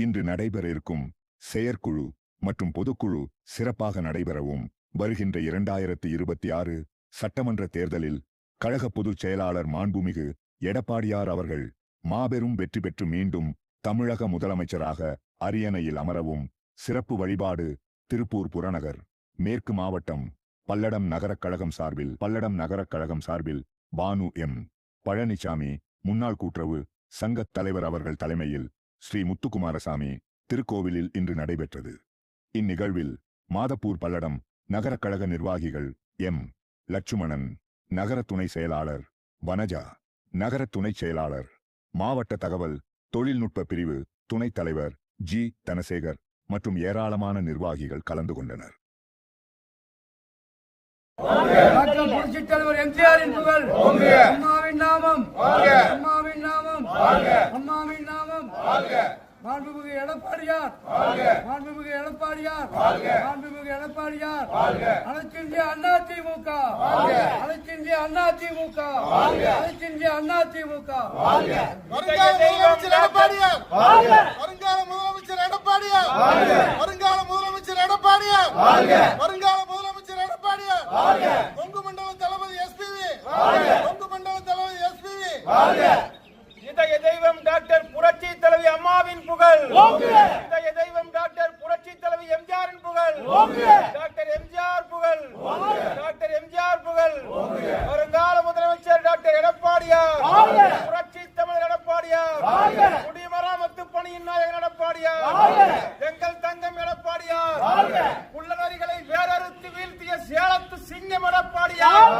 இன்று நடைபெற இருக்கும் செயற்குழு மற்றும் பொதுக்குழு சிறப்பாக நடைபெறவும் வருகின்ற இரண்டாயிரத்தி இருபத்தி ஆறு சட்டமன்ற தேர்தலில் கழக பொதுச் செயலாளர் மாண்புமிகு எடப்பாடியார் அவர்கள் மாபெரும் வெற்றி பெற்று மீண்டும் தமிழக முதலமைச்சராக அரியணையில் அமரவும் சிறப்பு வழிபாடு திருப்பூர் புறநகர் மேற்கு மாவட்டம் பல்லடம் நகரக் கழகம் சார்பில் பல்லடம் நகரக் கழகம் சார்பில் பானு எம். பழனிசாமி முன்னாள் கூட்டுறவு சங்கத் தலைவர் அவர்கள் தலைமையில் ஸ்ரீ முத்துக்குமாரசாமி திருக்கோவிலில் இன்று நடைபெற்றது. இந்நிகழ்வில் மாதப்பூர் பல்லடம் நகரக் கழக நிர்வாகிகள் எம். லட்சுமணன் நகர துணை செயலாளர் வனஜா நகர துணைச் செயலாளர் மாவட்ட தகவல் தொழில்நுட்ப பிரிவு துணைத் தலைவர் ஜி. தனசேகர் மற்றும் ஏராளமான நிர்வாகிகள் கலந்து கொண்டனர். டாக்டர் புரட்சித் தலைவர் எம்ஜிஆரின் புகழ். அம்மாவின் நாமம். அம்மாவின் நாமம். அம்மாவின் நாமம். மாண்புமிகு எடப்பாடியார். மாண்புமிகு எடப்பாடியார். மாண்புமிகு எடப்பாடியார். அனைத்திந்திய அண்ணா திமுக. அனைத்திந்திய அண்ணா திமுக. அனைத்திந்திய அண்ணா திமுக. வருங்கால முதலமைச்சர் எடப்பாடியார். வருங்கால முதலமைச்சர் எடப்பாடியார். வருங்கால முதலமைச்சர் எடப்பாடியார். வருங்கால முதலமைச்சர் எடப்பாடியார். கொங்கு மண்டல தளபதி எஸ்பிவி கொங்கு மண்டல தளபதி எஸ்பிவி இன்றைய தெய்வம் டாக்டர் புரட்சி தலைவி அம்மாவின் புகழ். இன்றைய தெய்வம் டாக்டர் புரட்சி தலைவி எம்ஜிஆரின் புகழ். டாக்டர் எம்ஜிஆர் புகழ். டாக்டர் எம்ஜிஆர் புகழ். வருங்கால முதலமைச்சர் டாக்டர் எடப்பாடியார். புரட்சி தமிழர் எடப்பாடியார். குடிமராமத்து பணியின் நாயகன் எடப்பாடியார். எங்கள் தங்கம் எடப்பாடியார். குள்ளநரிகளை வேறறுத்து வீழ்த்திய சேலத்து சிங்கம் எடப்பாடியார்.